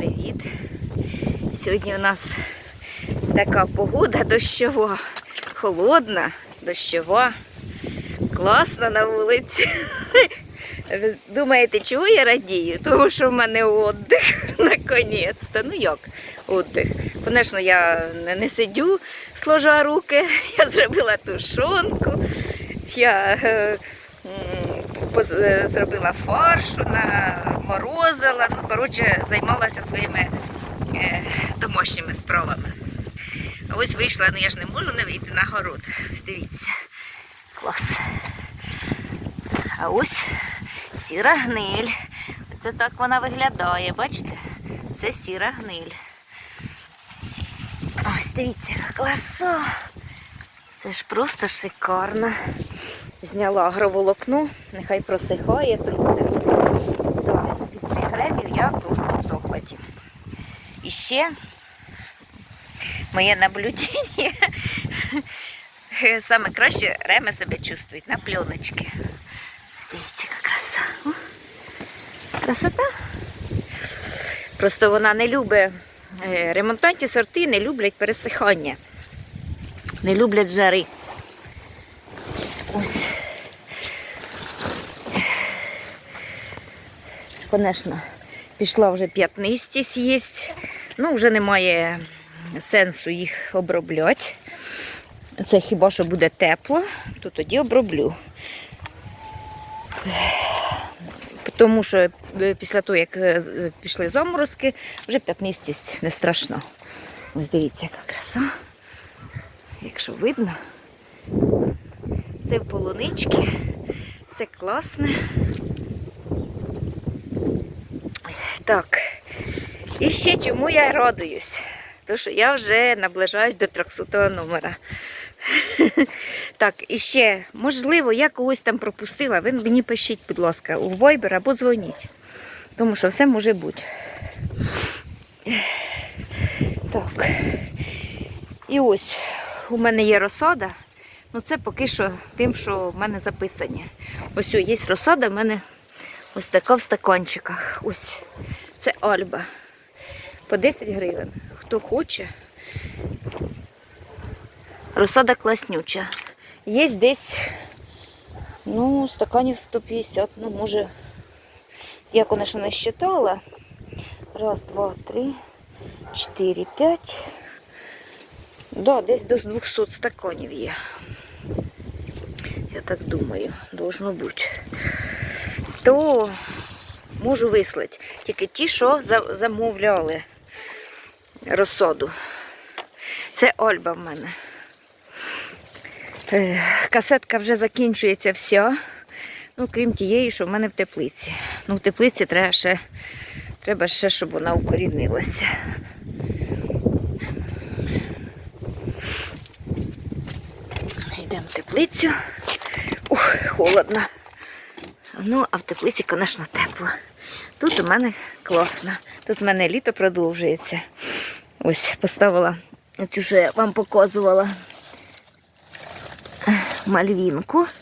привіт! Сьогодні у нас така погода дощова, холодна, дощова, класна на вулиці. Ви думаєте, чого я радію? Тому що в мене віддих наконець-то. Ну як віддих? Звісно, я не, сидю, сложа руки, я зробила тушонку, я е, зробила фаршу, наморозила. Ну, коротше, займалася своїми е, домашніми справами. Ось вийшла, ну я ж не можу не вийти на город. Ось дивіться. Клас. А ось сіра гниль. Це так вона виглядає, бачите? Це сіра гниль. Ось дивіться, краса. Це ж просто шикарно. Зняла агроволокно, нехай просихає трохи. Так, від цих ремів я просто в захваті. І ще моє наблюдення. Саме краще реми себе чувствують на пленочці. Дивіться, яка краса. Красота. Просто вона не любить, е, ремонтантні сорти не люблять пересихання, не люблять жари. Ось. Звісно, пішла вже п'ятнистість їсть. Ну, вже немає сенсу їх обробляти. Це хіба що буде тепло, то тоді оброблю. Тому що е, після того, як е, пішли заморозки, вже п'ятнистість не страшна. Ось дивіться, яка краса. Якщо видно, все в полунички, все класне. Так, і ще чому я радуюсь? Тому що я вже наближаюсь до 300 номера. Так, і ще, можливо, я когось там пропустила. Ви мені пишіть, будь ласка, у Viber або дзвоніть. Тому що все може бути. Так. І ось у мене є розсада. Ну це поки що тим, що в мене записані. Ось є розсада, в мене ось така в стаканчиках. Ось це Альба. По 10 гривень. Хто хоче. Розсада класнюча. Є десь, ну, стаканів 150, ну, може, я, звісно, не считала. Раз, два, три, чотири, п'ять. Да, десь до 200 стаканів є. Я так думаю, должно бути. То можу вислати. Тільки ті, що замовляли розсаду. Це Ольба в мене. Е, Касетка вже закінчується вся. Ну, крім тієї, що в мене в теплиці. Ну, в теплиці треба ще, треба ще, щоб вона укорінилася. Йдемо в теплицю. Ух, холодно. Ну, а в теплиці, звісно, тепло. Тут у мене класно. Тут у мене літо продовжується. Ось поставила цю, що я вам показувала мальвінку.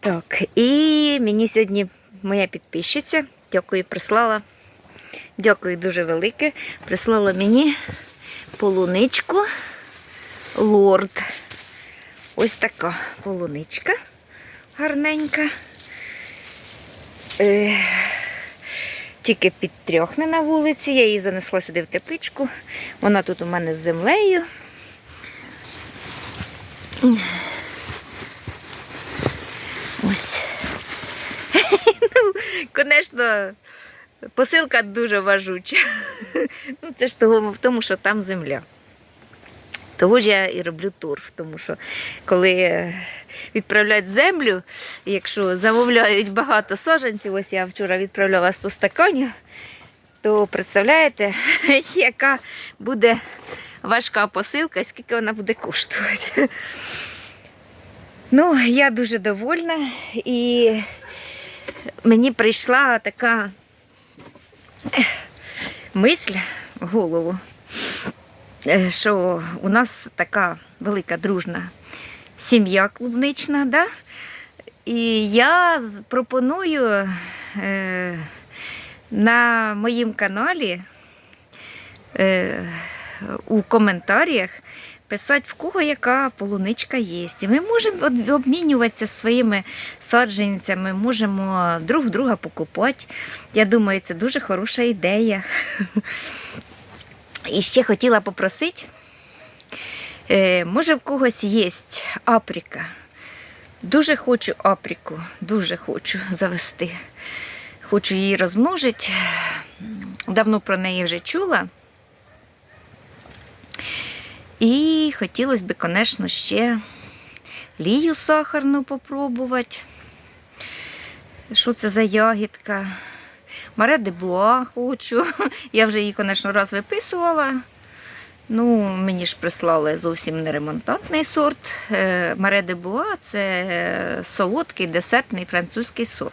Так, і мені сьогодні моя підписчиця, дякую, прислала. Дякую дуже велике. Прислала мені полуничку лорд. Ось така полуничка гарненька. Е, тільки підтрьохне на вулиці. Я її занесла сюди в тепличку. Вона тут у мене з землею. Ось. Ну, звісно, посилка дуже важуча. Ну, це ж того, в тому, що там земля. Того ж я і роблю тур, тому що коли відправляють землю, якщо замовляють багато саджанців, ось я вчора відправляла 100 стаканів, то представляєте, яка буде важка посилка, скільки вона буде коштувати. Ну, я дуже довольна і мені прийшла така мисль в голову, що у нас така велика дружна сім'я клубнична, да? і я пропоную е, на моїм каналі е, у коментарях писати, в кого яка полуничка є. І ми можемо обмінюватися своїми саджанцями, можемо друг друга покупати. Я думаю, це дуже хороша ідея. І ще хотіла попросити, е, може в когось є априка. Дуже хочу апріку, дуже хочу завести. Хочу її розмножити. Давно про неї вже чула. І хотілося б, звісно, ще лію сахарну попробувати. Що це за ягідка? Маре де хочу. Я вже її, звісно, раз виписувала. Ну, мені ж прислали зовсім не ремонтантний сорт. Е, Маре де Буа це е, солодкий десертний французький сорт,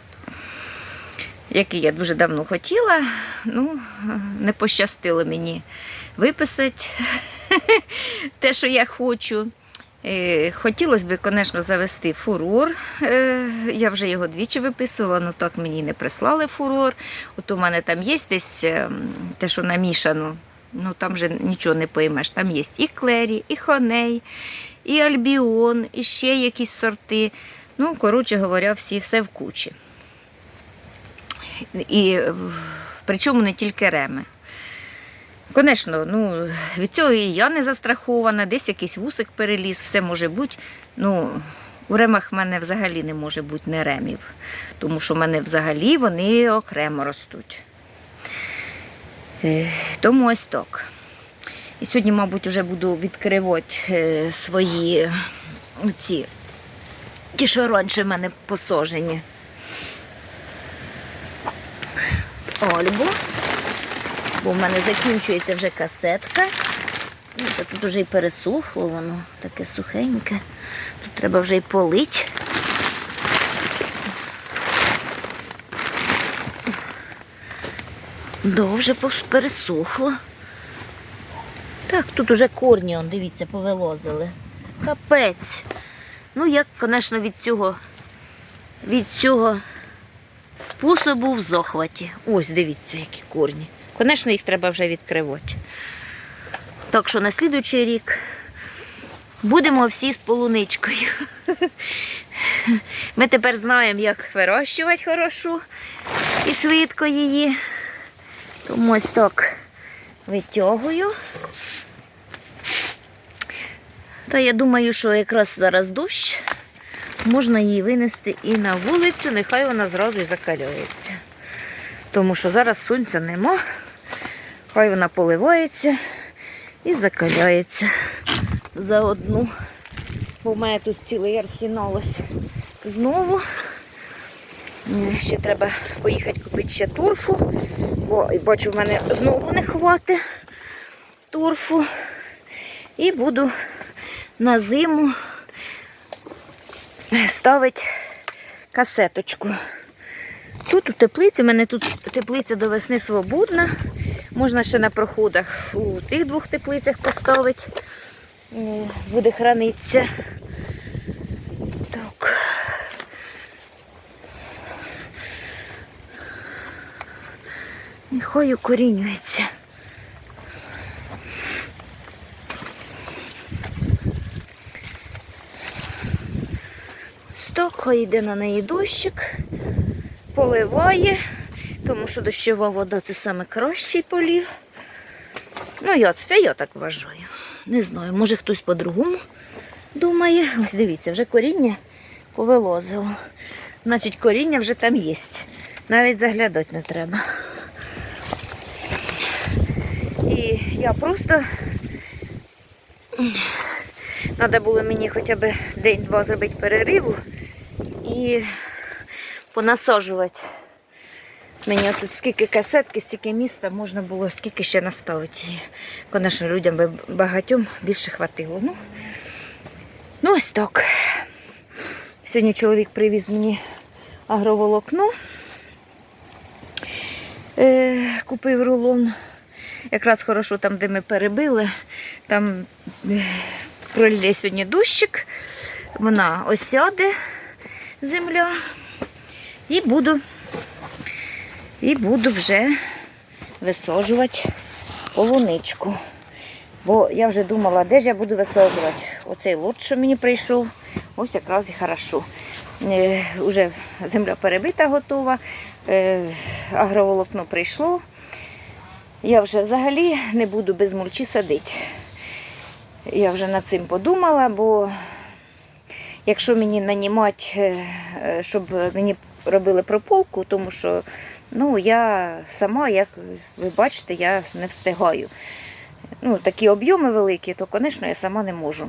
який я дуже давно хотіла. Ну, не пощастило мені виписати те, що я хочу. Е, Хотілося б, звісно, завести фурор. Е, Я вже його двічі виписувала, але так мені не прислали фурор. От у мене там є десь ем, те, що намішано. Ну там вже нічого не поймеш. Там є і клері, і хоней, і альбіон, і ще якісь сорти. Ну, коротше говоря, всі все в кучі. І е, причому не тільки реми. Звісно, ну, від цього і я не застрахована, десь якийсь вусик переліз, все може бути. Ну, у ремах в мене взагалі не може бути не ремів, тому що в мене взагалі вони окремо ростуть. Е, Тому ось так. І сьогодні, мабуть, вже буду відкривати е, свої оці, ті, що раніше в мене посажені. Ольгу бо в мене закінчується вже касетка. Ну, Тут вже і пересухло воно, таке сухеньке. Тут треба вже й полити. Довже пересухло. Так, тут уже корні, он, дивіться, повилозили. Капець. Ну, як, звісно, від цього, від цього способу в захваті. Ось, дивіться, які корні. Звісно, їх треба вже відкривати. Так що на слідуючий рік будемо всі з полуничкою. Ми тепер знаємо, як вирощувати хорошу і швидко її. Тому ось так витягую. Та я думаю, що якраз зараз дощ, можна її винести і на вулицю, нехай вона зразу і закалюється. Тому що зараз сонця нема, хай вона поливається і закаляється заодно. Бо в мене тут цілий арсенал ось знову. Ще треба поїхати купити ще торфу, бо бачу, в мене знову не хватить торфу. І буду на зиму ставити касеточку. Тут у теплиці, у мене тут теплиця до весни свободна. Можна ще на проходах у тих двох теплицях поставити. Е, Буде хранитися. Так. І хай укорінюється. Хай йде на неї дощик, поливає, тому що дощова вода це саме кращий полів. Ну, я, це я так вважаю. Не знаю, може хтось по-другому думає. Ось дивіться, вже коріння повилозило. Значить, коріння вже там є. Навіть заглядати не треба. І я просто треба було мені хоча б день-два зробити перериву і понасаджувати. Мені тут скільки касетки, стільки міста можна було, скільки ще наставити. Звісно, людям би багатьом більше хватило. Ну, ну ось так. Сьогодні чоловік привіз мені агроволокно. Е, купив рулон. Якраз хорошо там, де ми перебили, там е, пролє сьогодні дощик, вона осяде земля. І буду І буду вже висаджувати полуничку. Бо я вже думала, де ж я буду висаджувати. Оцей лот, що мені прийшов, ось якраз і хорошо. Е, уже земля перебита готова, е, агроволокно прийшло. Я вже взагалі не буду без мульчі садити. Я вже над цим подумала, бо якщо мені нанімати, е, е, щоб мені робили прополку, тому що ну, я сама, як ви бачите, я не встигаю. Ну, такі об'єми великі, то, звісно, я сама не можу.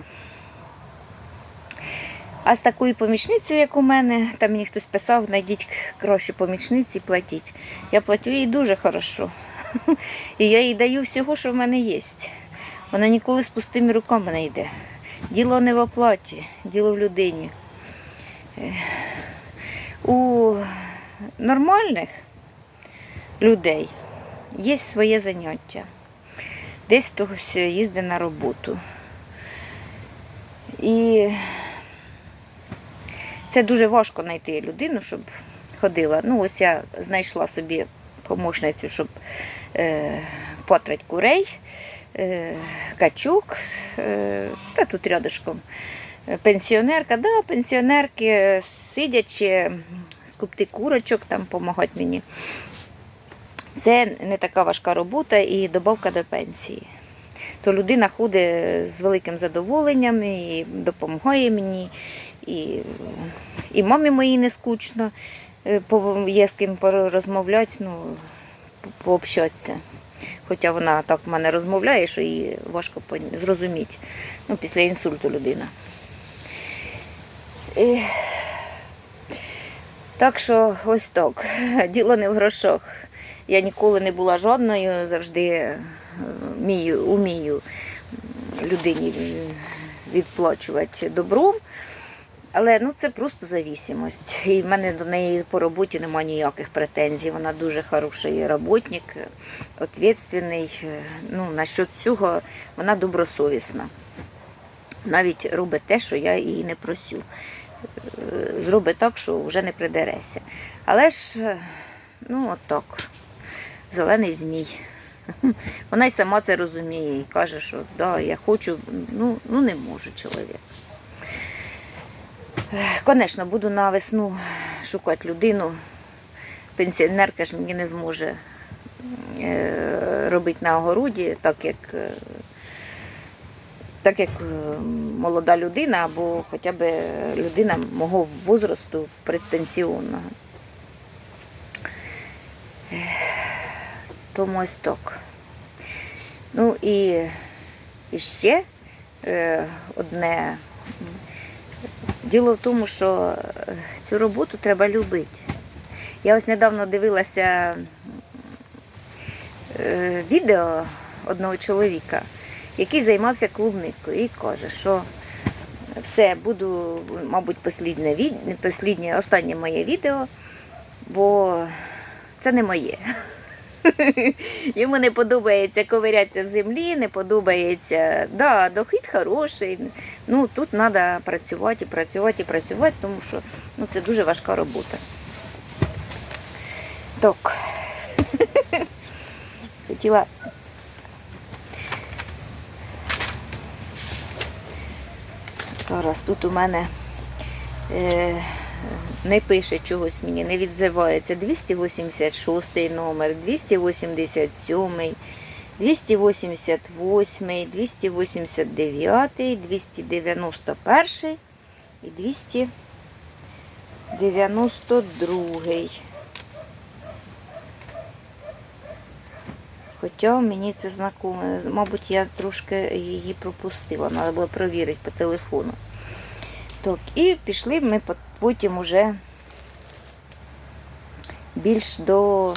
А з такою помічницею, як у мене, там мені хтось писав, знайдіть кращу помічниці, платіть. Я платю їй дуже хорошо. І я їй даю всього, що в мене є. Вона ніколи з пустими руками не йде. Діло не в оплаті, діло в людині. У нормальних людей є своє заняття. Десь хтось їздить на роботу. І це дуже важко знайти людину, щоб ходила. Ну, ось я знайшла собі помощницю, щоб е, потрать курей, е, качок, е, та тут рядышком. Е, Пенсіонерка, да, пенсіонерки сидячи, скупти курочок, там допомагати мені. Це не така важка робота і добавка до пенсії. То людина ходить з великим задоволенням і допомагає мені, і, і мамі моїй не скучно, е, є з ким порозмовляти, ну, пообщатися. Хоча вона так в мене розмовляє, що її важко зрозуміти. Ну, після інсульту людина. І... Так що ось так. Діло не в грошах. Я ніколи не була жодною, завжди е, вмію, умію людині відплачувати добром. Але ну, це просто зависимость. І в мене до неї по роботі немає ніяких претензій. Вона дуже хороший роботник, відповідальний. Ну, насчет цього вона добросовісна. Навіть робить те, що я її не просю. Е, Зробить так, що вже не придереся. Але ж, е, ну, от так, зелений змій. Вона й сама це розуміє і каже, що да, я хочу, ну, ну не може чоловік. Звісно, буду на весну шукати людину. Пенсіонерка ж мені не зможе е, робити на огороді, так як, е, так як е, молода людина або хоча б людина мого возрасту предпенсіонного. Тому ось так. Ну і, і ще е, одне. Діло в тому, що е, цю роботу треба любити. Я ось недавно дивилася е, відео одного чоловіка, який займався клубникою і каже, що все, буду, мабуть, послідне, посліднє, останнє моє відео, бо це не моє. Йому не подобається ковирятися в землі, не подобається. Да, дохід хороший. Ну тут треба працювати, працювати, і працювати, тому що ну, це дуже важка робота. Так. Хотіла. Зараз тут у мене е, не пише чогось мені, не відзивається. 286 номер, 287, 288, 289, 291 і 292. Хоча мені це знакомо. Мабуть, я трошки її пропустила, треба було перевірити по телефону. Так, і пішли ми потім уже більш до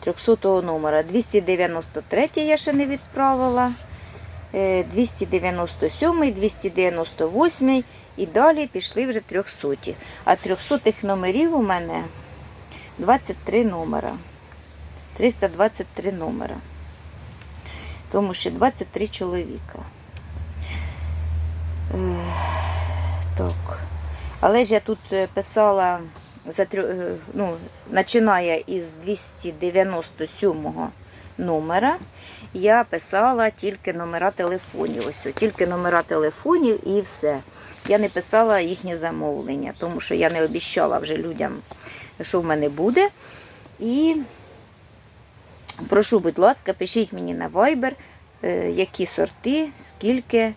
300 номера. 293 я ще не відправила. е, 297, 298 і далі пішли вже 300. А 300 номерів у мене 23 номера. 323 номера. Тому ще 23 чоловіка. Так. Але ж я тут е, писала за, е, ну, починає із 297 номера, я писала тільки номера телефонів. Ось, тільки номера телефонів і все. Я не писала їхнє замовлення, тому що я не обіщала вже людям, що в мене буде. І прошу, будь ласка, пишіть мені на Viber, е, які сорти, скільки,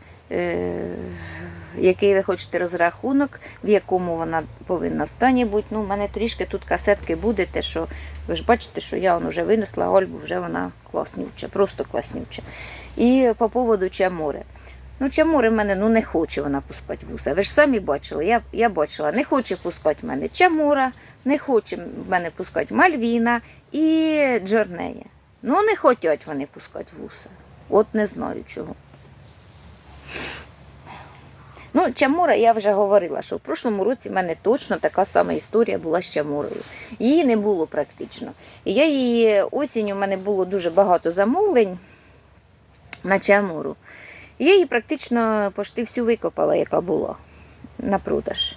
який ви хочете розрахунок, в якому вона повинна стані бути. Ну, у мене трішки тут касетки буде, те, що ви ж бачите, що я вже винесла Ольбу, вже вона класнюча, просто класнюча. І по поводу чамури. Ну, чамури в мене ну, не хоче вона пускати вуса. Ви ж самі бачили, я, я бачила, не хоче пускати в мене чамура, не хоче в мене пускати Мальвіна і Джорнея. Ну, не хочуть вони пускати вуса. От не знаю чого. Ну, Чамура, я вже говорила, що в прошлому році в мене точно така сама історія була з Чамурою. Її не було практично. Я її осінню в мене було дуже багато замовлень на Чамуру. І я її практично почти всю викопала, яка була на продаж.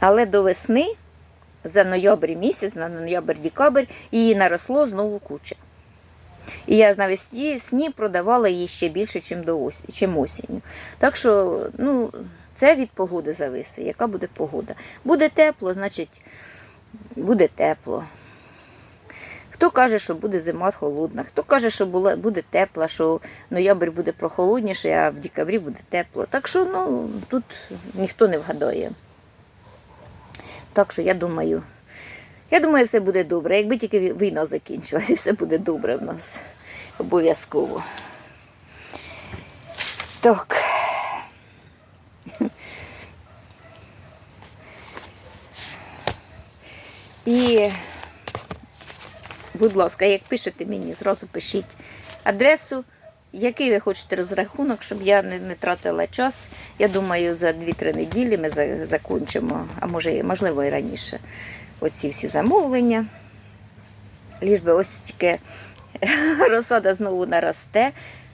Але до весни, за ноябрь місяць, на ноябрь-декабрь, її наросло знову куча. І я навесні сні продавала її ще більше, чим до осі, чим осінню. Так що, ну, це від погоди зависить, яка буде погода. Буде тепло, значить, буде тепло. Хто каже, що буде зима холодна, хто каже, що була, буде тепла, що ноябрь буде прохолодніше, а в декабрі буде тепло. Так що ну, тут ніхто не вгадає. Так що я думаю, я думаю, все буде добре. Якби тільки війна закінчилася, все буде добре в нас. Обов'язково. Так. І, будь ласка, як пишете мені, зразу пишіть адресу, який ви хочете розрахунок, щоб я не, не тратила час. Я думаю, за 2-3 неділі ми закінчимо, а може, можливо, і раніше, оці всі замовлення. Ліж би ось тільки розсада знову наросте.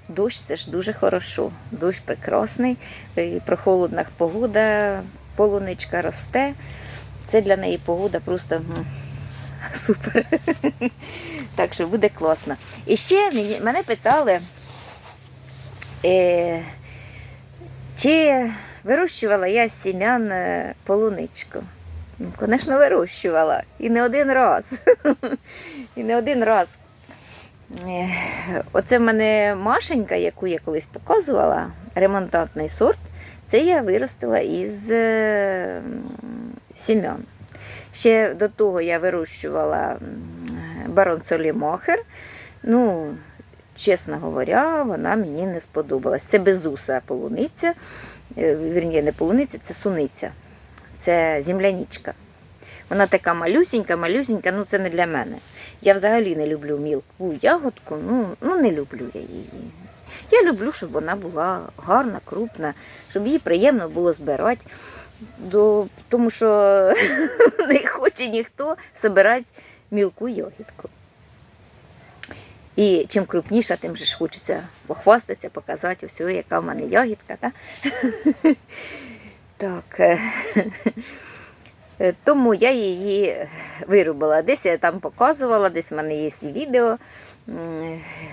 Дощ це ж дуже хорошо. Дощ прекрасний, і прохолодна погода, полуничка росте. Це для неї погода просто супер. Так що буде класно. І ще мене питали, е, чи вирощувала я сім'ян е, полуничку. Ну, Звісно, вирощувала. І не один раз. І не один раз. Е, Оце в мене Машенька, яку я колись показувала, ремонтантний сорт, це я виростила із е, м, сім'ян. Ще до того я вирощувала барон Солімахер. Ну, чесно говоря, вона мені не сподобалась. Це безуса полуниця, е, вірні, не полуниця, це суниця. Це землянічка. Вона така малюсінька, малюсінька, ну це не для мене. Я взагалі не люблю мілку ягодку, ну, ну не люблю я її. Я люблю, щоб вона була гарна, крупна, щоб її приємно було збирати. До, тому що не хоче ніхто збирати мілку ягідку. І чим крупніша, тим же ж хочеться похвастатися, показати все, яка в мене ягідка. Та? Так. е, Тому я її виробила. Десь я там показувала, десь в мене є відео,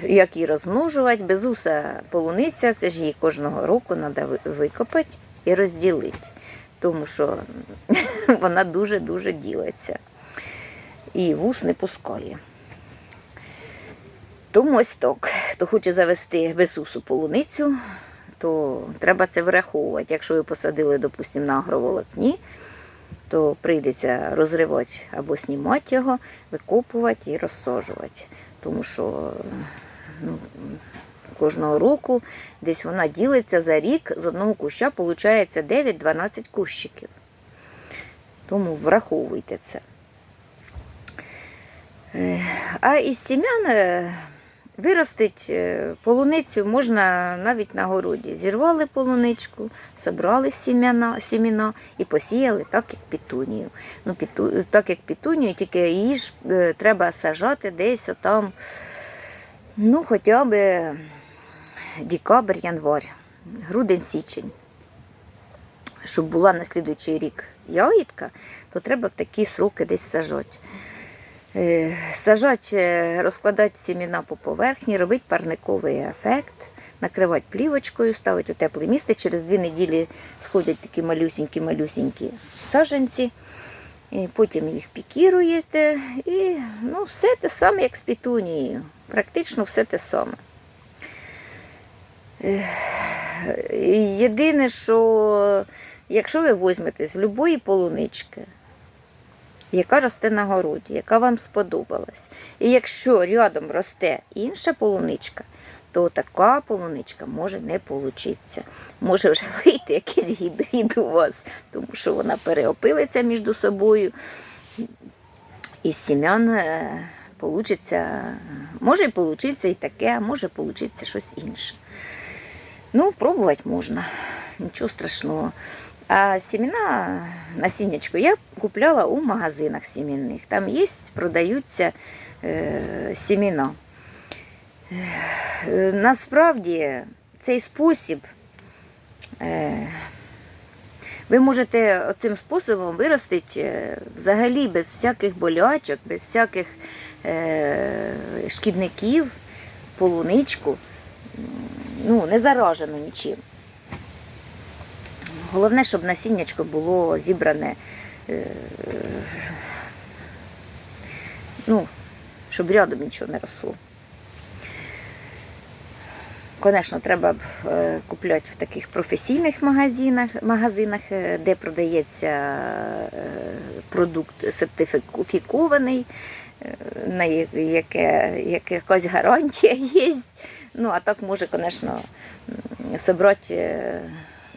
як її розмножувати. Безуса полуниця, це ж її кожного року треба викопати і розділити, тому що вона дуже-дуже ділиться. І вус не пускає. Тому ось так. Хто хоче завести безусу полуницю, то треба це враховувати. Якщо ви посадили, допустимо, на агроволокні, то прийдеться розривати або знімати його, викопувати і розсаджувати. Тому що ну, кожного року десь вона ділиться за рік, з одного куща виходить 9-12 кущиків. Тому враховуйте це. Е, А із сім'ян е, виростить е, полуницю можна навіть на городі. Зірвали полуничку, собрали сім'яна, сіміна і посіяли так, як пітунію. Ну, піту, так як пітунію, тільки її ж е, треба сажати десь отам, ну, хоча б декабрь, январь, грудень, січень. Щоб була на слідуючий рік ягідка, то треба в такі сроки десь сажати. Е, Сажати, е, розкладати сіміна по поверхні, робити парниковий ефект, накривати плівочкою, ставити у тепле місце. Через дві неділі сходять такі малюсінькі-малюсінькі саджанці. І потім їх пікіруєте і ну, все те саме, як з пітунією. Практично все те саме. Єдине, що якщо ви візьмете з любої полунички, яка росте на городі, яка вам сподобалась, і якщо рядом росте інша полуничка, то така полуничка може не получитися. Може вже вийти якийсь гібрид у вас, тому що вона переопилиться між собою. І з сім'ян е, получиться, може получиться і таке, а може получиться щось інше. Ну, пробувати можна, нічого страшного. А семена, насіннячко я купляла у магазинах сімейних. Там є, продаються е, семена. Е, насправді цей спосіб е, ви можете цим способом виростити е, взагалі без всяких болячок, без всяких е, шкідників, полуничку, ну, не заражену нічим. Головне, щоб насіннячко було зібране, е, ну, щоб рядом нічого не росло. Звісно, треба б е, купляти в таких професійних магазинах, магазинах е, де продається продукт сертифікований, на яке, якась гарантія є. Ну, а так може, звісно, зібрати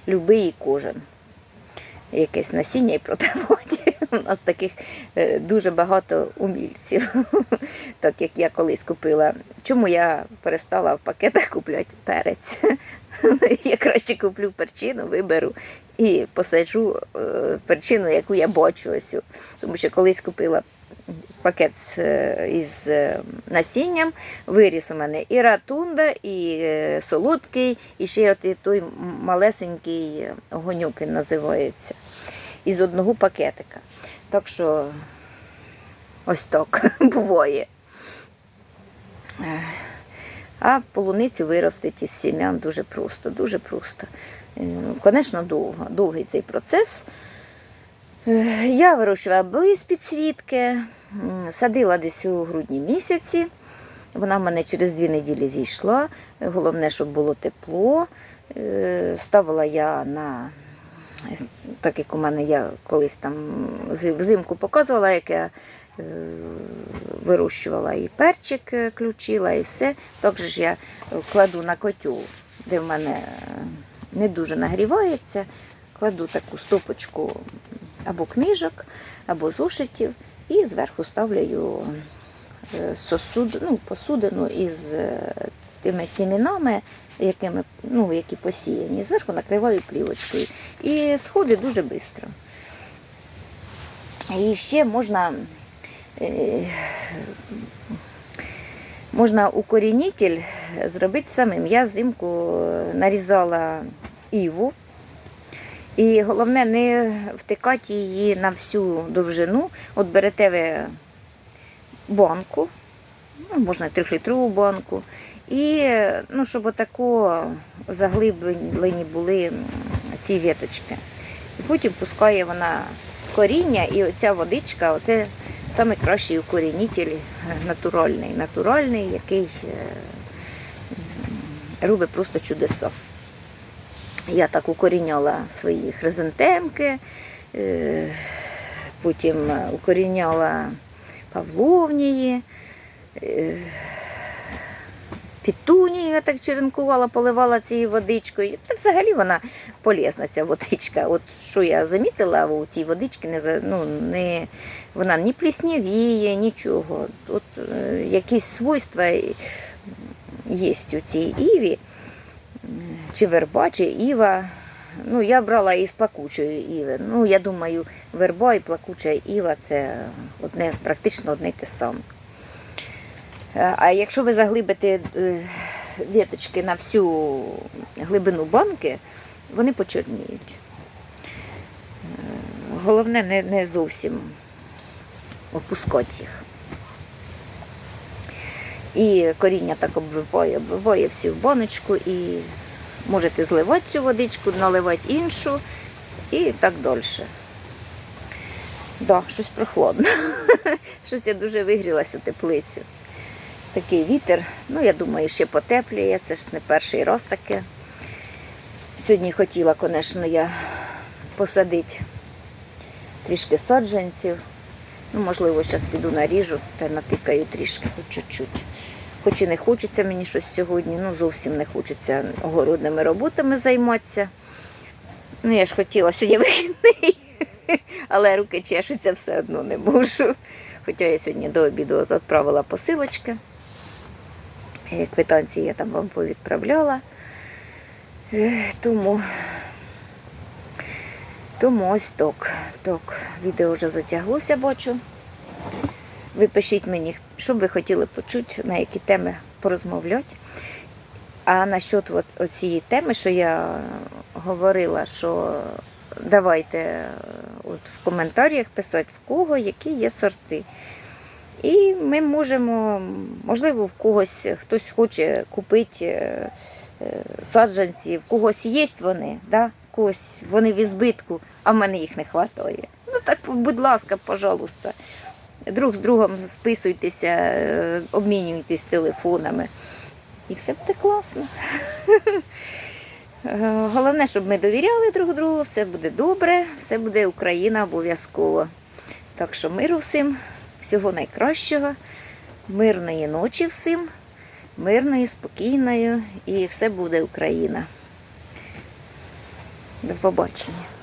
любий кожен якесь насіння і продавати. У нас таких е, дуже багато умільців. Так як я колись купила. Чому я перестала в пакетах купляти перець? Я краще куплю перчину, виберу і посаджу е, перчину, яку я бачу ось. Тому що колись купила пакет е, із е, насінням, виріс у мене і ратунда, і е, солодкий, і ще от і той малесенький огонюк він називається. Із одного пакетика. Так що ось так буває. А полуницю виростити із сім'ян дуже просто, дуже просто. Звісно, довго, довгий цей процес. Е, Я вирощувала без підсвітки, м, садила десь у грудні місяці. Вона в мене через дві неділі зійшла. Головне, щоб було тепло. Е, Ставила я на, так як у мене я колись там взимку показувала, як я е, вирощувала і перчик ключила, і все. Також ж я кладу на котю, де в мене не дуже нагрівається. Кладу таку стопочку або книжок, або зошитів, і зверху ставлю е, сосуд, ну, посудину із е, тими сімінами, якими, ну, які посіяні. Зверху накриваю плівочкою. І сходить дуже швидко. І ще можна, е, можна укорінитель зробити самим. Я взимку нарізала іву. І головне не втикати її на всю довжину. От берете ви банку, ну, можна трьохлітрову банку, і ну, щоб отако заглиблені були ці віточки. І потім пускає вона коріння, і оця водичка, оце найкращий укорінитель е, натуральний, натуральний, який е, робить просто чудеса. Я так укоріняла свої хризантемки, е, потім укоріняла павловнії, е, пітунію я так черенкувала, поливала цією водичкою. Та взагалі вона полезна, ця водичка. От що я замітила у цій водичці, не, ну, не, вона ні пліснявіє, нічого. От е, якісь свойства є у цій іві чи верба, чи іва. Ну, я брала із плакучої іви. Ну, я думаю, верба і плакуча іва це одне, практично одне й те саме. Е, А якщо ви заглибите е, віточки на всю глибину банки, вони почорніють. Е, головне не, не зовсім опускати їх. І коріння так обвиває, обвиває всі в баночку і можете зливати цю водичку, наливати іншу і так далі. Да, щось прохладно. щось я дуже вигрілась у теплицю. Такий вітер. Ну, я думаю, ще потепліє. Це ж не перший раз таке. Сьогодні хотіла, звісно, я посадити трішки саджанців. Ну, можливо, зараз піду наріжу та натикаю трішки, хоч чуть-чуть. Хоч і не хочеться мені щось сьогодні, ну зовсім не хочеться огородними роботами займатися. Ну, я ж хотіла сьогодні вихідний, але руки чешуться все одно не можу. Хоча я сьогодні до обіду відправила посилочки. Е, Квитанції я там вам повідправляла. Е, Тому, тому ось так. Так, відео вже затяглося, бачу. Ви пишіть мені, що б ви хотіли почути, на які теми порозмовляти. А насчет от оцієї теми, що я говорила, що давайте от в коментарях писати, в кого які є сорти. І ми можемо, можливо, в когось хтось хоче купити е, е, саджанці, в когось є вони, да? в когось вони в ізбитку, а в мене їх не вистачає. Ну так, будь ласка, пожалуйста, друг з другом списуйтеся, е, обмінюйтесь телефонами. І все буде класно. Е, Головне, щоб ми довіряли друг другу, все буде добре, все буде Україна обов'язково. Так що миру всім, всього найкращого, мирної ночі всім, мирної, спокійної і все буде Україна. До побачення.